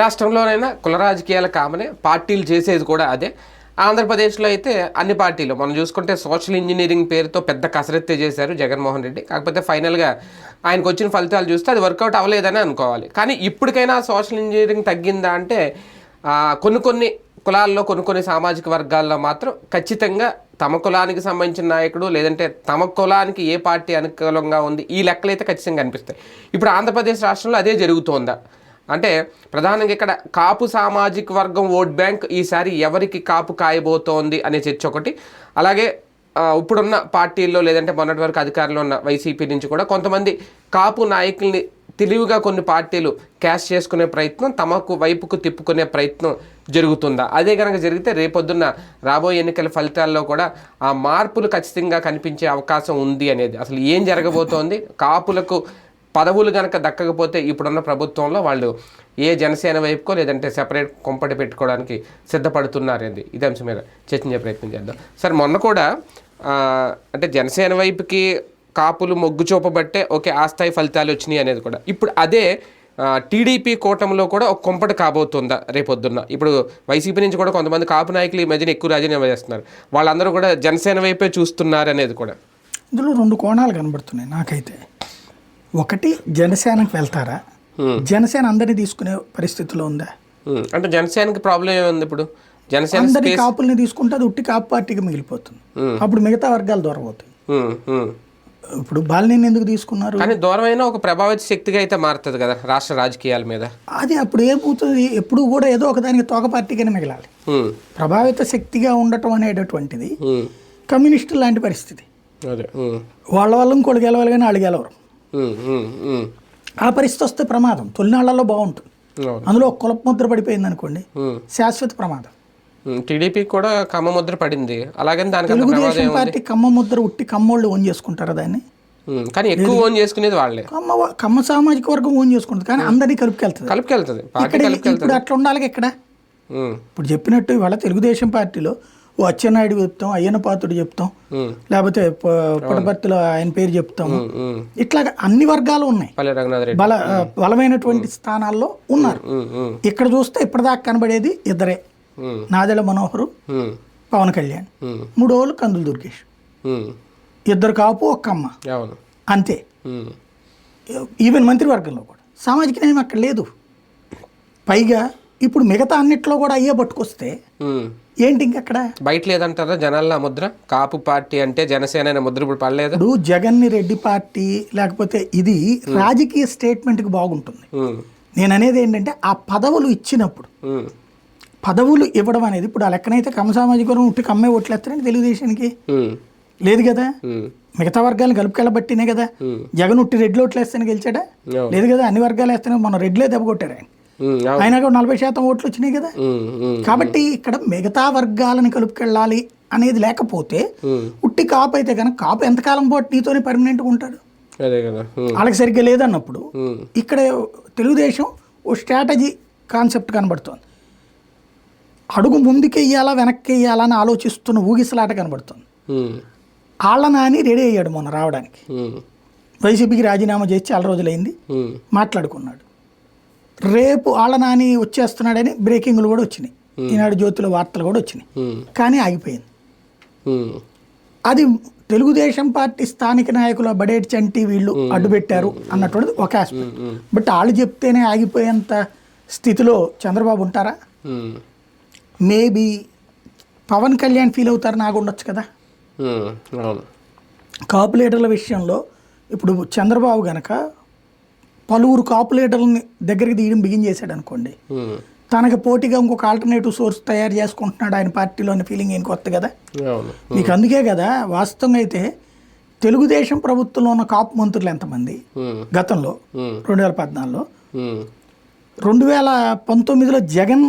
రాష్ట్రంలోనైనా కుల రాజకీయాల కామనే పార్టీలు చేసేది కూడా అదే. ఆంధ్రప్రదేశ్లో అయితే అన్ని పార్టీలు మనం చూసుకుంటే సోషల్ ఇంజనీరింగ్ పేరుతో పెద్ద కసరత్తే చేశారు జగన్మోహన్ రెడ్డి. కాకపోతే ఫైనల్గా ఆయనకు వచ్చిన ఫలితాలు చూస్తే అది వర్కౌట్ అవ్వలేదని అనుకోవాలి. కానీ ఇప్పటికైనా సోషల్ ఇంజనీరింగ్ తగ్గిందా అంటే కొన్ని కొన్ని కులాల్లో కొన్ని కొన్ని సామాజిక వర్గాల్లో మాత్రం ఖచ్చితంగా తమ కులానికి సంబంధించిన నాయకుడు లేదంటే తమ కులానికి ఏ పార్టీ అనుకూలంగా ఉంది ఈ లెక్కలైతే ఖచ్చితంగా కనిపిస్తాయి. ఇప్పుడు ఆంధ్రప్రదేశ్ రాష్ట్రంలో అదే జరుగుతోందా? అంటే ప్రధానంగా ఇక్కడ కాపు సామాజిక వర్గం ఓట్ బ్యాంక్ ఈసారి ఎవరికి కాపు కాయబోతోంది అనే చర్చ ఒకటి. అలాగే ఇప్పుడున్న పార్టీల్లో లేదంటే మొన్నటి వరకు అధికారంలో ఉన్న వైసీపీ నుంచి కూడా కొంతమంది కాపు నాయకుల్ని తెలివిగా కొన్ని పార్టీలు క్యాష్ చేసుకునే ప్రయత్నం తమకు వైపుకు తిప్పుకునే ప్రయత్నం జరుగుతుందా? అదే కనుక జరిగితే రేపొద్దున్న రాబోయే ఎన్నికల ఫలితాల్లో కూడా ఆ మార్పులు ఖచ్చితంగా కనిపించే అవకాశం ఉంది అనేది. అసలు ఏం జరగబోతోంది? కాపులకు పదవులు కనుక దక్కకపోతే ఇప్పుడున్న ప్రభుత్వంలో వాళ్ళు ఏ జనసేన వైపుకో లేదంటే సెపరేట్ కొంపటి పెట్టుకోవడానికి సిద్ధపడుతున్నారండి. ఇది అంశం మీద చర్చించే ప్రయత్నం చేద్దాం. సార్ మొన్న కూడా అంటే జనసేన వైపుకి కాపులు మొగ్గు చూపబట్టే ఓకే ఆ స్థాయి ఫలితాలు వచ్చినాయి అనేది కూడా. ఇప్పుడు అదే టీడీపీ కూటమిలో కూడా ఒక కొంపటి కాబోతుందా రేపొద్దున్న? ఇప్పుడు వైసీపీ నుంచి కూడా కొంతమంది కాపు నాయకులు ఈ మధ్యన ఎక్కువ రాజీనామా చేస్తున్నారు. వాళ్ళందరూ కూడా జనసేన వైపే చూస్తున్నారు అనేది కూడా. ఇందులో రెండు కోణాలు కనబడుతున్నాయి నాకైతే. ఒకటి జనసేనకు వెళ్తారా? జనసేన అందరినీ తీసుకునే పరిస్థితిలో ఉందా? అంటే జనసేనకి ప్రాబ్లం ఏముంది ఇప్పుడు? జనసేన అందరి కాపుల్ని తీసుకుంటే అది ఉట్టి కాపు పార్టీకి మిగిలిపోతుంది. అప్పుడు మిగతా వర్గాలు దూరం అవుతాయి ఉమ్, ఉమ్. ఇప్పుడు బాలినేని ఎందుకు తీసుకున్నారు? కానీ దూరమైన ఒక ప్రభావిత శక్తిగా అయితే మారుతుంది కదా రాష్ట్ర రాజకీయాల మీద. అది అప్పుడు ఏమవుతుంది ఎప్పుడు కూడా ఏదో ఒక దానికి తోక పార్టీగానే మిగలాలి. ప్రభావిత శక్తిగా ఉండటం అనేటటువంటిది కమ్యూనిస్టు లాంటి పరిస్థితి. వాళ్ళ వల్ల ఇంకోటి గెలవాలి కానీ వాళ్ళు గెలవరు. ఆ పరిస్థితి వస్తే ప్రమాదం. తొలినాళ్ళలో బాగుంటుంది. అందులో ఒక కులపు ముద్ర పడిపోయింది అనుకోండి శాశ్వత ప్రమాదం. టీడీపీ కూడా కమ్మ ముద్ర పడింది. అలాగని దానికి తెలుగుదేశం పార్టీ కమ్మ ముద్ర ఉట్టి కమ్మోళ్ళు ఓన్ చేసుకుంటారా దాన్ని? కానీ ఎక్కువ ఓన్ చేసుకునేది వాళ్ళే. కమ్మ కమ్మ సామాజిక వర్గం ఓన్ చేసుకుంటుంది కానీ అందరినీ కలుపుకెళ్తుంది. కలుపుకెళ్తుంది. ఇక్కడ ఇప్పుడు అట్లా ఉండాలి ఇక్కడ? ఇప్పుడు చెప్పినట్టు ఇవాళ తెలుగుదేశం పార్టీలో ఓ అచ్చెన్నాయుడు చెప్తాం అయ్యన్న పాత్రుడు చెప్తాం లేకపోతే పుట్టపర్తిలో ఆయన పేరు చెప్తాం. ఇట్లా అన్ని వర్గాలు ఉన్నాయి. బల బలమైనటువంటి స్థానాల్లో ఉన్నారు. ఇక్కడ చూస్తే ఇప్పటిదాకా కనబడేది ఇద్దరే. ఉమ్, నాదెళ్ళ మనోహరు పవన్ కళ్యాణ్. మూడు రోజులు కందులు దుర్గేష్. ఇద్దరు కాపు ఒక్క అమ్మ. అంతే. ఈవెన్ మంత్రివర్గంలో కూడా. సామాజిక న్యాయం అక్కడ లేదు. పైగా ఇప్పుడు మిగతా అన్నిట్లో కూడా అయ్యే పట్టుకొస్తే. ఏంటి ఇంకక్కడ? బయట లేదంటారా జనాల్లో ఆ ముద్ర? కాపు పార్టీ అంటే జనసేన అనే ముద్ర ఇప్పుడు పడలేదు? ఇప్పుడు జగన్ని రెడ్డి పార్టీ లేకపోతే ఇది రాజకీయ స్టేట్మెంట్కి బాగుంటుంది. ఉమ్, నేను అనేది ఏంటంటే ఆ పదవులు ఇచ్చినప్పుడు పదవులు ఇవ్వడం అనేది ఇప్పుడు ఆ లెక్కనైతే కమ్మ సామాజిక వర్గం ఉట్టి కమ్మే ఓట్లేస్తారండి తెలుగుదేశానికి. లేదు కదా? మిగతా వర్గాలను కలుపుకెళ్ళబట్టినే కదా. జగన్ ఉట్టి రెడ్లు ఓట్లు వేస్తేనే గెలిచాడా. లేదు కదా? అన్ని వర్గాలు వేస్తేనే మన రెడ్లే దెబ్బ కొట్టారు ఆయన కూడా నలభై శాతం ఓట్లు వచ్చినాయి కదా. కాబట్టి ఇక్కడ మిగతా వర్గాలను కలుపుకెళ్ళాలి అనేది లేకపోతే. ఉట్టి కాపు అయితే కనుక కాపు ఎంతకాలం పాటు నీతోనే పర్మనెంట్గా ఉంటాడు? అదే కదా ఉమ్, వాళ్ళకి సరిగ్గా లేదన్నప్పుడు ఇక్కడ తెలుగుదేశం ఓ స్ట్రాటజీ కాన్సెప్ట్ కనబడుతోంది. అడుగు ముందుకు వెయ్యాలా వెనక్కి వెయ్యాలా అని ఆలోచిస్తున్న ఊగిసలాట కనబడుతుంది. ఆళ్ళ నాని రెడీ అయ్యాడు మొన్న రావడానికి. వైసీపీకి రాజీనామా చేసి చాలా రోజులైంది. మాట్లాడుకున్నాడు. రేపు ఆళ్ళ నాని వచ్చేస్తున్నాడని బ్రేకింగ్లు కూడా వచ్చినాయి. ఈనాడు జ్యోతిలో వార్తలు కూడా వచ్చినాయి. ఉమ్, కానీ ఆగిపోయింది. ఉమ్, అది తెలుగుదేశం పార్టీ స్థానిక నాయకుల బడేటి చంటి వీళ్ళు అడ్డుపెట్టారు అన్నటువంటిది ఒక ఆస్పెక్ట్ బట్ వాళ్ళు చెప్తేనే ఆగిపోయేంత స్థితిలో చంద్రబాబు ఉంటారా? మేబీ పవన్ కళ్యాణ్ ఫీల్ అవుతారు నాకు ఉండొచ్చు కదా? ఉమ్, అవును. కాపు లీడర్ల విషయంలో ఇప్పుడు చంద్రబాబు గనక పలువురు కాపు లీడర్లని దగ్గరికి తీయడం బిగిన్ చేశాడు అనుకోండి. తనకు పోటీగా ఇంకొక ఆల్టర్నేటివ్ సోర్స్ తయారు చేసుకుంటున్నాడు ఆయన పార్టీలోని ఫీలింగ్ ఏం కొత్త కదా? మీకు అందుకే కదా వాస్తవంగా అయితే తెలుగుదేశం ప్రభుత్వంలో ఉన్న కాపు మంత్రులు ఎంతమంది? గతంలో రెండు వేల పద్నాలుగులో రెండు వేల పంతొమ్మిదిలో జగన్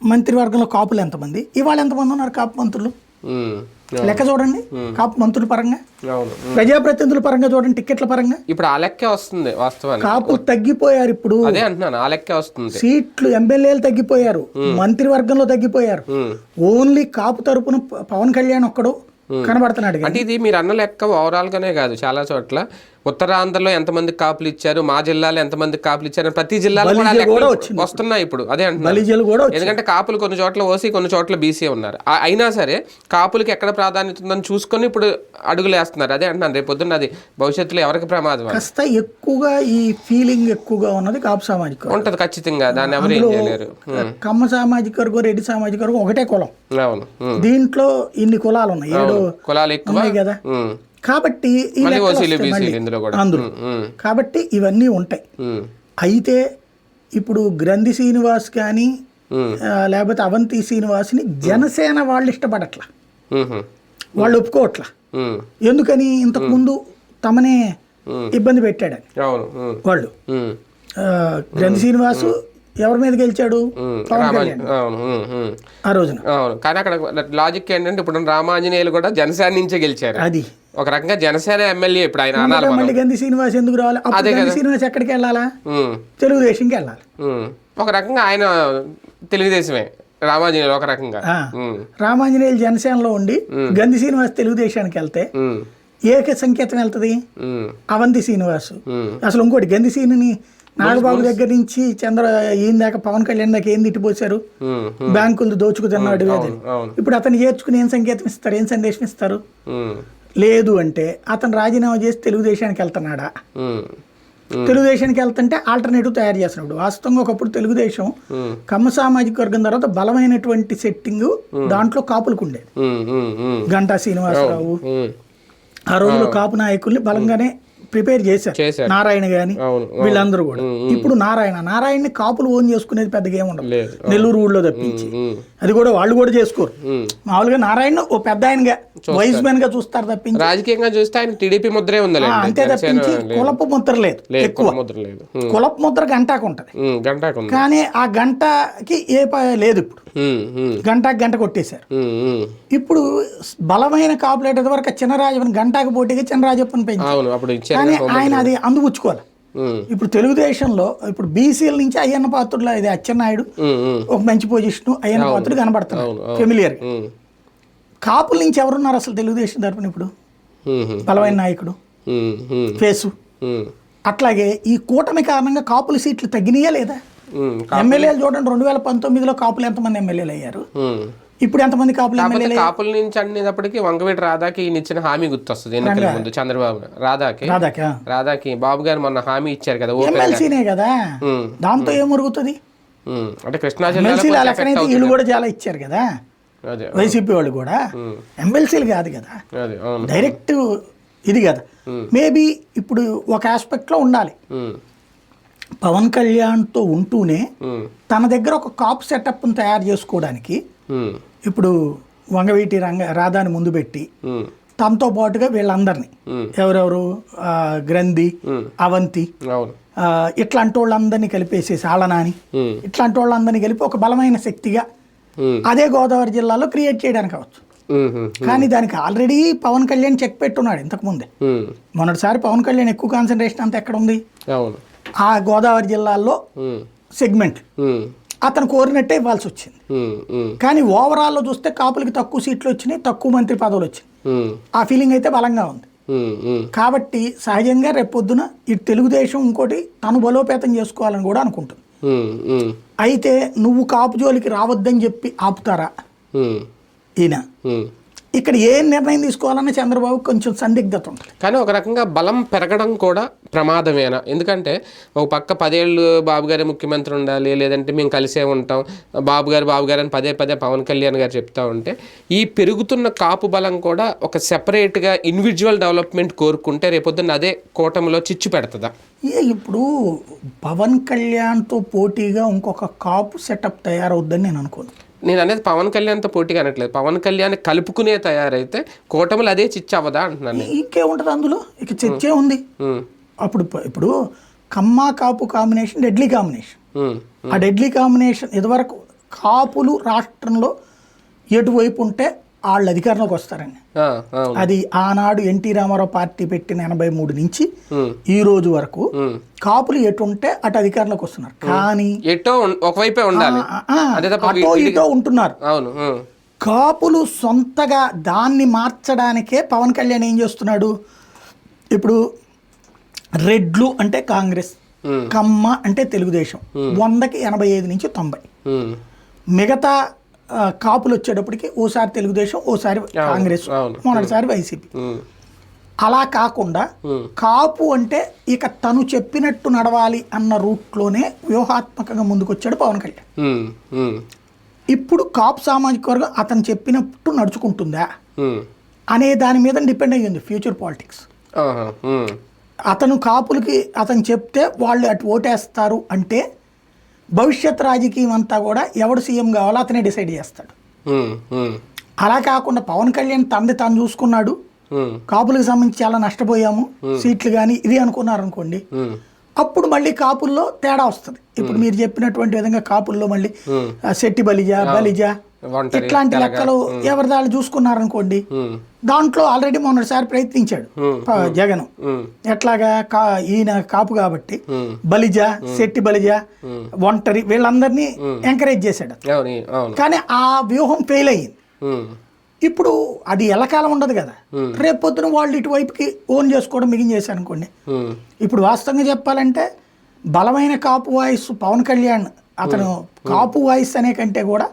మంత్రివర్గంలో కాపులు ఎంతమంది? ఇవాళ ఎంతమంది ఉన్నారు కాపు మంత్రులు? లెక్క చూడండి. కాపు మంత్రుల పరంగా ప్రజాప్రతినిధుల పరంగా చూడండి టికెట్ల పరంగా. ఇప్పుడు ఆ లెక్కే వస్తుంది వాస్తవానికి. కాపులు తగ్గిపోయారు ఇప్పుడు. అదే అంటున్నాను ఆ లెక్కే వస్తుంది. సీట్లు ఎమ్మెల్యేలు తగ్గిపోయారు మంత్రివర్గంలో తగ్గిపోయారు. ఉమ్. ఓన్లీ కాపు తరపున పవన్ కళ్యాణ్ ఒక్కడు కనబడుతున్నాడు కానీ అంటే ఇది మీరు అన్న లెక్క ఓవరాల్ గానే కాదు చాలా చోట్ల. ఉత్తరాంధ్రలో ఎంతమంది కాపులు ఇచ్చారు? మా జిల్లాలో ఎంతమంది కాపులు ఇచ్చారు? ప్రతి జిల్లాలో కూడా. వస్తున్నాయి ఇప్పుడు. అదే అంటున్నారు. ఎందుకంటే కాపులు కొన్ని చోట్ల ఓసీ కొన్ని చోట్ల బీసీ ఉన్నారు. అయినా సరే కాపులకి ఎక్కడ ప్రాధాన్యత ఉందని చూసుకొని ఇప్పుడు అడుగులు వేస్తున్నారు. అదే అంటున్నాను రేపు పొద్దున్న అది భవిష్యత్తులో ఎవరికి ప్రమాదం. కాస్త ఎక్కువగా ఈ ఫీలింగ్ ఎక్కువగా ఉన్నది కాపు సామాజిక. ఉంటది ఖచ్చితంగా. దాన్ని ఎవరు ఏం చేయలేరు. కమ్మ సామాజిక వర్గం రెడ్డి సామాజిక వర్గం ఒకటే కులం. అవును. దీంట్లో ఇన్ని కులాలు ఉన్నాయి. ఏడు కులాలు ఎక్కువ. కదా. కాబట్టి అందులో. ఉమ్. కాబట్టి ఇవన్నీ ఉంటాయి. అయితే ఇప్పుడు గ్రంథి శ్రీనివాస్ కానీ లేకపోతే అవంతి శ్రీనివాస్ని జనసేన వాళ్ళు ఇష్టపడట్లా. వాళ్ళు ఒప్పుకోవట్లా. ఎందుకని? ఇంతకుముందు తమనే ఇబ్బంది పెట్టాడని. వాళ్ళు. గ్రంథి శ్రీనివాసు ఎవరి మీద గెలిచాడు. ఆ రోజున. అవును కానీ అక్కడ లాజిక్ ఏంటంటే ఇప్పుడు రామాంజనేయులు కూడా జనసేన నుంచే గెలిచారు. అది. ఒక రకంగా జనసేన ఎమ్మెల్యే ఇప్పుడు ఆయన మళ్ళీ గంధి శ్రీనివాస్ ఎందుకు రావాలి? అప్పుడు గంధి శ్రీనివాస్ ఎక్కడికి వెళ్ళాలా. తెలుగుదేశంకి వెళ్ళాలి. ఒక రకంగా ఆయన తెలుగుదేశమే రామాంజనేయులు ఒక రకంగా. రామాంజనేయులు జనసేనలో ఉండి గంధి శ్రీనివాస్ తెలుగుదేశానికి వెళ్తే. ఏక సంకేతం వెళ్తుంది. అవంతి శ్రీనివాసు. అసలు ఇంకోటి గంధి శ్రీని నాగబాబు దగ్గర నుంచి చంద్ర ఈయన దాకా పవన్ కళ్యాణ్ దాకా ఏం తిట్టిపోశారు ఉమ్. బ్యాంకులు దోచుకు తిన్నాడు ఇప్పుడు అతను చేర్చుకుని ఏం సంకేతం ఇస్తారు ఏం సందేశం ఇస్తారు. లేదు అంటే అతను రాజీనామా చేసి తెలుగుదేశానికి వెళ్తున్నాడా. తెలుగుదేశానికి వెళ్తుంటే ఆల్టర్నేటివ్ తయారు చేస్తున్నాడు వాస్తవంగా ఒకప్పుడు తెలుగుదేశం. కమ్మ సామాజిక వర్గం తర్వాత బలమైనటువంటి సెట్టింగ్ దాంట్లో కాపులకు ఉండేది. గంటా శ్రీనివాసరావు. ఆ రోజుల్లో కాపు నాయకుల్ని బలంగానే ప్రిపేర్ చేశారు. నారాయణ గాని వీళ్ళందరూ కూడా. ఇప్పుడు నారాయణ నారాయణని కాపులు ఓన్ చేసుకునేది పెద్దగా ఏమి ఉండదు. లేదు నెల్లూరు ఊళ్ళో తప్పించి. అది కూడా వాళ్ళు కూడా చేసుకోరు. మామూలుగా నారాయణ ఓ పెద్ద ఆయనగా వైస్ మ్యాన్గా చూస్తారు తప్పించి. రాజకీయంగా చూస్తే ఆయన టీడీపీ ముద్రే ఉందిలేండి. అంతే తప్పించి కులపు ముద్ర లేదు ఎక్కువ. కులపు ముద్ర గంటాకు ఉంటది. ఉంది. కానీ ఆ గంటకి ఏ లేదు ఇప్పుడు. గంటకి గంట కొట్టేశారు. ఇప్పుడు బలమైన కాపులేట వరకు చిన్నరాజప్పని గంటకు పోటీగా చిన్నరాజప్పని పెంచారు కానీ ఆయన అది అందిపుచ్చుకోవాలి. ఇప్పుడు తెలుగుదేశంలో ఇప్పుడు బీసీల నుంచి అయ్యన్న పాత్రుడు ఇది అచ్చెన్నాయుడు. ఒక మంచి పొజిషన్ అయ్యన్న పాత్రుడు కనబడుతున్నాడు. ఫెమిలియర్. కాపుల నుంచి ఎవరున్నారు అసలు తెలుగుదేశం తరపున ఇప్పుడు. బలమైన నాయకుడు. ఫేసు. అట్లాగే ఈ కూటమి కారణంగా కాపుల సీట్లు తగ్గినాయా లేదా. ఎమ్మెల్యేలు చూడండి రెండు వేల పంతొమ్మిదిలో కాపులు ఎంతమంది ఎమ్మెల్యేలు అయ్యారు. ఇప్పుడు ఎంతమంది కాపులు ఎమ్మెల్యేలు కాపుల నుంచి అనేటప్పటికి వంగవీటి రాధాకి ఈయన ఇచ్చిన హామీ గుర్తొస్తుంది ఎన్నికల ముందు చంద్రబాబు రాధాకి? రాధాకి బాబు గారు మొన్న హామీ ఇచ్చారు కదా ఎమ్మెల్సీనే కదా. దాంతో ఏం మురుగుతుంది. అంటే కృష్ణా వీళ్ళు కూడా చాలా ఇచ్చారు కదా? వైసీపీ వాళ్ళు కూడా. ఎమ్మెల్సీలు కాదు కదా? డైరెక్ట్ ఇది కదా? మేబీ ఇప్పుడు ఒక ఆస్పెక్ట్లో ఉండాలి. ఉమ్. పవన్ కళ్యాణ్తో ఉంటూనే. తన దగ్గర ఒక కాప్ సెటప్ను తయారు చేసుకోవడానికి. ఇప్పుడు వంగవీటి రంగ రాధాని ముందు పెట్టి. తమతో పాటుగా వీళ్ళందరినీ. ఎవరెవరు గ్రంథి. అవంతి ఇట్లాంటి వాళ్ళందరినీ కలిపేసేసి ఆళ్ళనాని. ఇట్లాంటి వాళ్ళందరినీ కలిపి ఒక బలమైన శక్తిగా. అదే గోదావరి జిల్లాలో క్రియేట్ చేయడానికి అవచ్చు. కానీ దానికి ఆల్రెడీ పవన్ కళ్యాణ్ చెక్ పెట్టున్నాడు ఇంతకుముందే ఉమ్. మొన్నటిసారి పవన్ కళ్యాణ్ ఎక్కువ కాన్సన్ట్రేషన్ అంతా ఎక్కడ ఉంది ఆ గోదావరి జిల్లాల్లో. సెగ్మెంట్. అతను కోరినట్టే ఇవ్వాల్సి వచ్చింది. కానీ ఓవరాల్లో చూస్తే కాపులకి తక్కువ సీట్లు వచ్చినాయి తక్కువ మంత్రి పదవులు వచ్చినాయి. ఆ ఫీలింగ్ అయితే బలంగా ఉంది. కాబట్టి సహజంగా రేపొద్దున ఈ తెలుగుదేశం ఇంకోటి తను బలోపేతం చేసుకోవాలని కూడా అనుకుంటుంది. అయితే నువ్వు కాపు జోలికి రావద్దని చెప్పి ఆపుతారా. ఈయన. ఇక్కడ ఏ నిర్ణయం తీసుకోవాలన్నా చంద్రబాబు కొంచెం సందిగ్ధత ఉంటుంది. కానీ ఒక రకంగా బలం పెరగడం కూడా ప్రమాదమేనా? ఎందుకంటే ఒక పక్క పదేళ్ళు బాబు గారే ముఖ్యమంత్రి ఉండాలి లేదంటే మేము కలిసే ఉంటాం. బాబు గారు బాబు గారు అని పదే పదే పవన్ కళ్యాణ్ గారు చెప్తా ఉంటే ఈ పెరుగుతున్న కాపు బలం కూడా ఒక సెపరేట్గా ఇండివిజువల్ డెవలప్మెంట్ కోరుకుంటే రేపొద్దున్న అదే కూటమిలో చిచ్చు పెడుతుందా? ఏ ఇప్పుడు పవన్ కళ్యాణ్తో పోటీగా ఇంకొక కాపు సెటప్ తయారవుద్దని నేను అనుకోను. నేను అనేది పవన్ కళ్యాణ్తో పోటీగా అనట్లేదు పవన్ కళ్యాణ్ కలుపుకునే తయారైతే కూటమిలో అదే చిచ్చు అవ్వదా అంటున్నాను నేను. ఇంకేముంటుంది అందులో ఇక చర్చే ఉంది. అప్పుడు ఇప్పుడు Kamma Kapu combination deadly combination. ఆ డెడ్లీ కాంబినేషన్ ఇదివరకు కాపులు రాష్ట్రంలో ఎటువైపు ఉంటే వాళ్ళు అధికారంలోకి వస్తారండి. అది ఆనాడు ఎన్టీ రామారావు పార్టీ పెట్టిన ఎనభై మూడు నుంచి. ఈ రోజు వరకు. కాపులు ఎటు ఉంటే అటు అధికారంలోకి వస్తున్నారు. కానీ ఎటో ఒకవైపే ఉండాలి. అటో ఇటో ఉంటున్నారు. కాపులు సొంతగా దాన్ని మార్చడానికే పవన్ కళ్యాణ్ ఏం చేస్తున్నాడు? ఇప్పుడు రెడ్లు అంటే కాంగ్రెస్ కమ్మ అంటే తెలుగుదేశం. వందకి ఎనభై ఐదు నుంచి తొంభై. మిగతా కాపులు వచ్చేటప్పటికి ఓసారి తెలుగుదేశం ఓసారి కాంగ్రెస్ అవును. మొదటిసారి వైసీపీ. అలా కాకుండా కాపు అంటే ఇక తను చెప్పినట్టు నడవాలి అన్న రూట్లోనే వ్యూహాత్మకంగా ముందుకొచ్చాడు పవన్ కళ్యాణ్. ఇప్పుడు కాపు సామాజిక వర్గం అతను చెప్పినట్టు నడుచుకుంటుందా? అనే దాని మీద డిపెండ్ అయ్యింది ఫ్యూచర్ పాలిటిక్స్. అతను కాపులకి అతను చెప్తే వాళ్ళు అటు ఓటేస్తారు అంటే భవిష్యత్ రాజకీయం అంతా కూడా ఎవడు సీఎం కావాలో అతనే డిసైడ్ చేస్తాడు. అలా కాకుండా పవన్ కళ్యాణ్ తనది తాను చూసుకున్నాడు. కాపులకు సంబంధించి చాలా నష్టపోయాము. సీట్లు కానీ ఇది అనుకున్నారు అనుకోండి అప్పుడు మళ్ళీ కాపుల్లో తేడా వస్తుంది. ఇప్పుడు మీరు చెప్పినటువంటి విధంగా కాపుల్లో మళ్ళీ శెట్టి బలిజ బలిజ ఇట్లాంటి లెక్కలు ఎవరి దాళ్ళు చూసుకున్నారనుకోండి దాంట్లో ఆల్రెడీ మొన్నటిసారి ప్రయత్నించాడు జగన్. ఎట్లాగా కా ఈయన కాపు కాబట్టి బలిజ శెట్టి బలిజ ఒంటరి వీళ్ళందరినీ ఎంకరేజ్ చేశాడు. కానీ ఆ వ్యూహం ఫెయిల్ అయ్యింది. ఇప్పుడు అది ఎలకాలం ఉండదు కదా. రేపు పొద్దున వాళ్ళు ఇటువైపుకి ఓన్ చేసుకోవడం మిగిలించేశారు అనుకోండి ఇప్పుడు వాస్తవంగా చెప్పాలంటే బలమైన కాపు వాయిస్ పవన్ కళ్యాణ్ అతను కాపు వాయిస్ అనే కంటే కూడా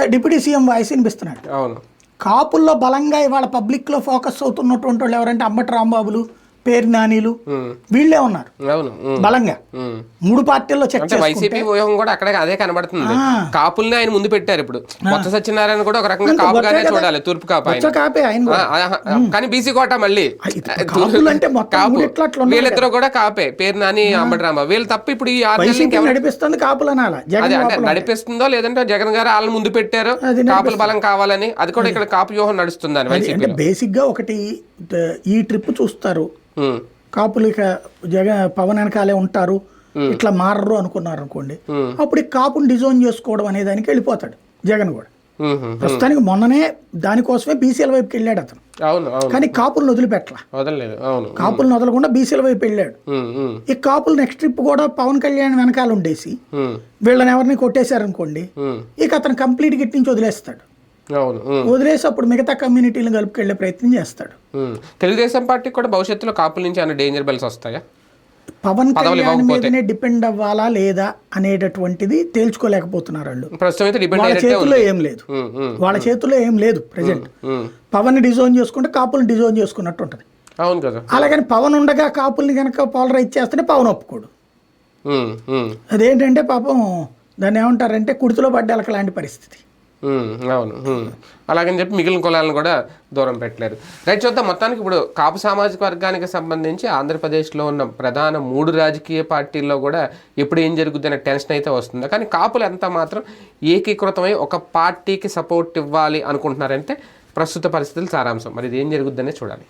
డిప్యూటీ సీఎం వాయిస్ వినిపిస్తున్నాడు. అవును. కాపుల్లో బలంగా ఇవాళ పబ్లిక్లో ఫోకస్ అవుతున్నటువంటి వాళ్ళు ఎవరంటే అంబటి రాంబాబులు పేరు నానీలు వీళ్ళే ఉన్నారు. బలంగా. మూడు పార్టీల్లో అంటే వైసీపీ వ్యూహం కూడా అక్కడే అదే కనబడుతుంది. కాపుల్ని ఆయన ముందు పెట్టారు ఇప్పుడు. కొత్త సత్యనారాయణ కూడా ఒక రకంగా కాపుగానే చూడాలి తూర్పు కాపు కాపే ఆయన కానీ బీసీ కోట మళ్ళీ. వీళ్ళిద్దరూ కూడా కాపే. పేరు నాని అంబటి రాంబాబు. వీళ్ళు తప్ప ఇప్పుడు ఈ వైసీపీ నడిపిస్తుంది కాపులు అనాల? అదే జగన్ అంటే. లోపల నడిపిస్తుందో లేదంటే జగన్ గారు వాళ్ళని ముందు పెట్టారు. కాపుల బలం కావాలని. అది కూడా ఇక్కడ కాపు వ్యూహం నడుస్తుందని అంటే వైసీపీలో. బేసిక్గా ఒకటి ఈ ట్రిప్ చూస్తారు. కాపులు ఇక జగన్ పవన్ వెనకాలే ఉంటారు. ఇట్లా మారరు అనుకున్నారు అనుకోండి అప్పుడు ఈ కాపుని డిజైన్ చేసుకోవడం అనే దానికి వెళ్ళిపోతాడు జగన్ కూడా. ప్రస్తుతానికి మొన్ననే దానికోసమే బీసీల వైపుకి వెళ్ళాడు అతను. కానీ కాపులను వదిలిపెట్టల. కాపులను వదలకుండా బీసీల వైపు వెళ్ళాడు. ఈ కాపులు నెక్స్ట్ ట్రిప్ కూడా పవన్ కళ్యాణ్ వెనకాల ఉండేసి వీళ్ళని ఎవరిని కొట్టేశారనుకోండి ఇక అతను కంప్లీట్ గిట్ నుంచి వదిలేస్తాడు. వదిలేసి అప్పుడు మిగతా కమ్యూనిటీలను కలుపుకెళ్ళే ప్రయత్నం చేస్తాడు. తెలుగుదేశం పార్టీకి కూడా భవిష్యత్తులో కాపుల నుంచి ఏమైనా డేంజర్ బెల్స్ వస్తాయా? పవన్ కళ్యాణ్. మీదనే డిపెండ్ అవ్వాలా లేదా అనేటటువంటిది తేల్చుకోలేకపోతున్నారు వాళ్ళు. వాళ్ళ ఉంది. ఏం లేదు. వాళ్ళ చేతుల్లో ఏం లేదు ప్రజెంట్. పవన్ డిజైన్ చేసుకుంటే కాపుల్ని డిజైన్ చేసుకున్నట్టు ఉంటుంది. అవును కదా. అలాగని పవన్ ఉండగా కాపుల్ని కనుక పోలరైజ్ చేస్తేనే పవన్ ఒప్పుకోడు. అదేంటంటే పాపం దాన్ని ఏమంటారంటే కుడితిలో పడ్డాలక లాంటి పరిస్థితి. అవును అలాగని చెప్పి మిగిలిన కులాలను కూడా దూరం పెట్టలేరు. రైట్ చూద్దాం. మొత్తానికి ఇప్పుడు కాపు సామాజిక వర్గానికి సంబంధించి ఆంధ్రప్రదేశ్లో ఉన్న ప్రధాన మూడు రాజకీయ పార్టీల్లో కూడా ఎప్పుడు ఏం జరుగుతుందనే టెన్షన్ అయితే వస్తుంది. కానీ కాపులు ఎంత మాత్రం ఏకీకృతమై ఒక పార్టీకి సపోర్ట్ ఇవ్వాలి అనుకుంటున్నారంటే ప్రస్తుత పరిస్థితులు సారాంశం. మరి ఇది ఏం జరుగుద్దనే చూడాలి.